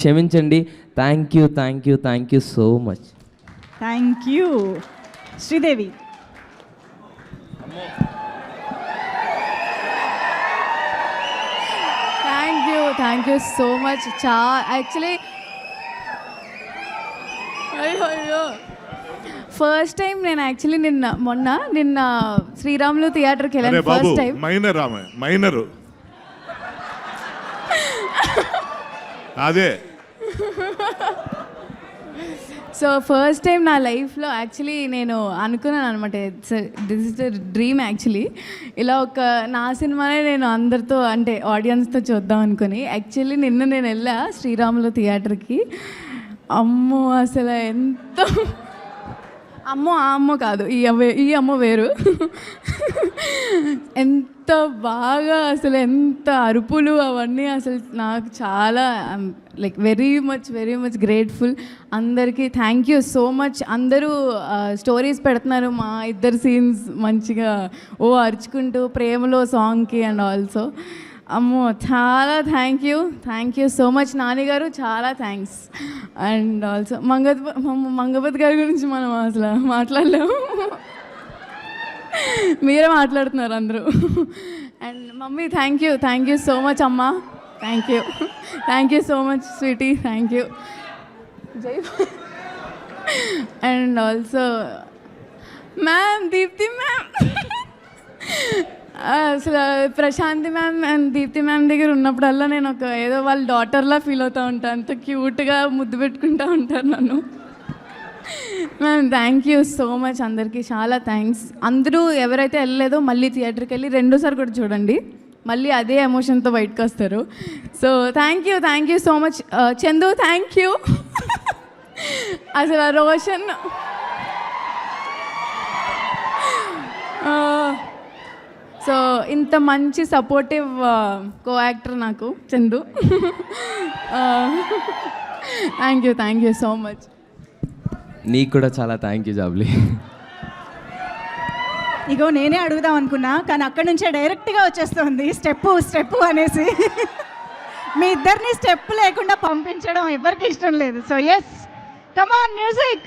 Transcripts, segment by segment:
క్షమించండి. Thank you thank you thank you so much thank you Sridevi thank you thank you so much చా actually అయ్యో అయ్యో first time నేను actually నిన్న మొన్న నిన్న శ్రీరాములు థియేటర్కి వెళ్ళాను. ఫస్ట్ టైం మైనర్ ఆమె మైనరు. అదే. సో ఫస్ట్ టైం నా లైఫ్లో యాక్చువల్లీ నేను అనుకున్నాను అనమాట this is the dream actually ఇలా ఒక నా సినిమానే నేను అందరితో అంటే ఆడియన్స్తో చూద్దాం అనుకుని యాక్చువల్లీ నిన్న నేను వెళ్ళా శ్రీరాములు థియేటర్కి. అమ్మో అసలు ఎంత అమ్మో ఆ అమ్మ కాదు ఈ అమ్మ ఈ అమ్మ వేరు. ఎంత బాగా అసలు ఎంత అరుపులు అవన్నీ అసలు నాకు చాలా like very much very much grateful అందరికీ థ్యాంక్ యూ సో మచ్ అందరూ uh, స్టోరీస్ పెడుతున్నారు మా ఇద్దరు సీన్స్ మంచిగా ఓ అరుచుకుంటూ ప్రేమలో సాంగ్కి అండ్ ఆల్సో అమ్మో చాలా thank you thank you so much నానిగారు చాలా thanks and also Mangat Mangapat గారి గురించి మనం అసలు మాట్లాడలేము. మీరే మాట్లాడుతున్నారు అందరూ. And mummy thank you thank you so much అమ్మ. Thank you thank you so much sweetie thank you Jai and also ma'am Deepti ma'am అసలు Prashanthi ma'am and Deepti ma'am దగ్గర ఉన్నప్పుడల్లా నేను ఒక ఏదో వాళ్ళ డాటర్లా ఫీల్ అవుతూ ఉంటాను అంత క్యూట్గా ముద్దు పెట్టుకుంటూ ఉంటారు నన్ను. Ma'am thank you so much అందరికీ. చాలా థ్యాంక్స్ అందరూ ఎవరైతే వెళ్ళలేదో మళ్ళీ థియేటర్కి వెళ్ళి రెండోసారి కూడా చూడండి. మళ్ళీ అదే ఎమోషన్తో బయటకు వస్తారు. So thank you thank you so much Chandu thank you అసలు ఆ రోషన్. సో ఇంత మంచి సపోర్టివ్ కో యాక్టర్ నాకు Chandu. Thank you thank you so much నీకు కూడా చాలా థ్యాంక్ యూ జాబ్లీ. ఇగో నేనే అడుగుదాం అనుకున్నా కానీ అక్కడి నుంచే డైరెక్ట్గా వచ్చేస్తుంది స్టెప్ స్టెప్ అనేసి. మీ ఇద్దరిని స్టెప్ లేకుండా పంపించడం ఎవరికి ఇష్టం లేదు. So yes come on music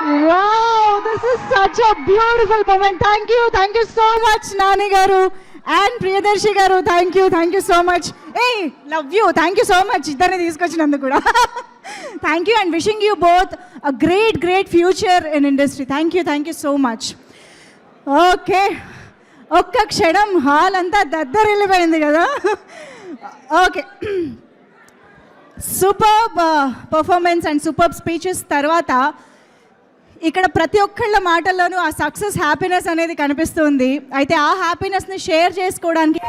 Wow, this is such a beautiful moment. Thank you, thank you so much, Nani garu and Priyadarshi garu. Thank you, thank you so much. Hey, love you. Thank you so much. ఇద్దరిని తీసుకొచ్చినందుకు కూడా thank you and wishing you both a great great future in industry thank you thank you so much okay ఒక్క క్షణం hall అంతా దద్దరిల్లిపోయింది కదా okay super performance and super speeches తర్వాత ఇక్కడ ప్రతి ఒక్కళ్ళ మాటల్లోనూ ఆ సక్సెస్ హ్యాపీనెస్ అనేది కనిపిస్తుంది. అయితే ఆ హ్యాపీనెస్ని షేర్ చేసుకోవడానికి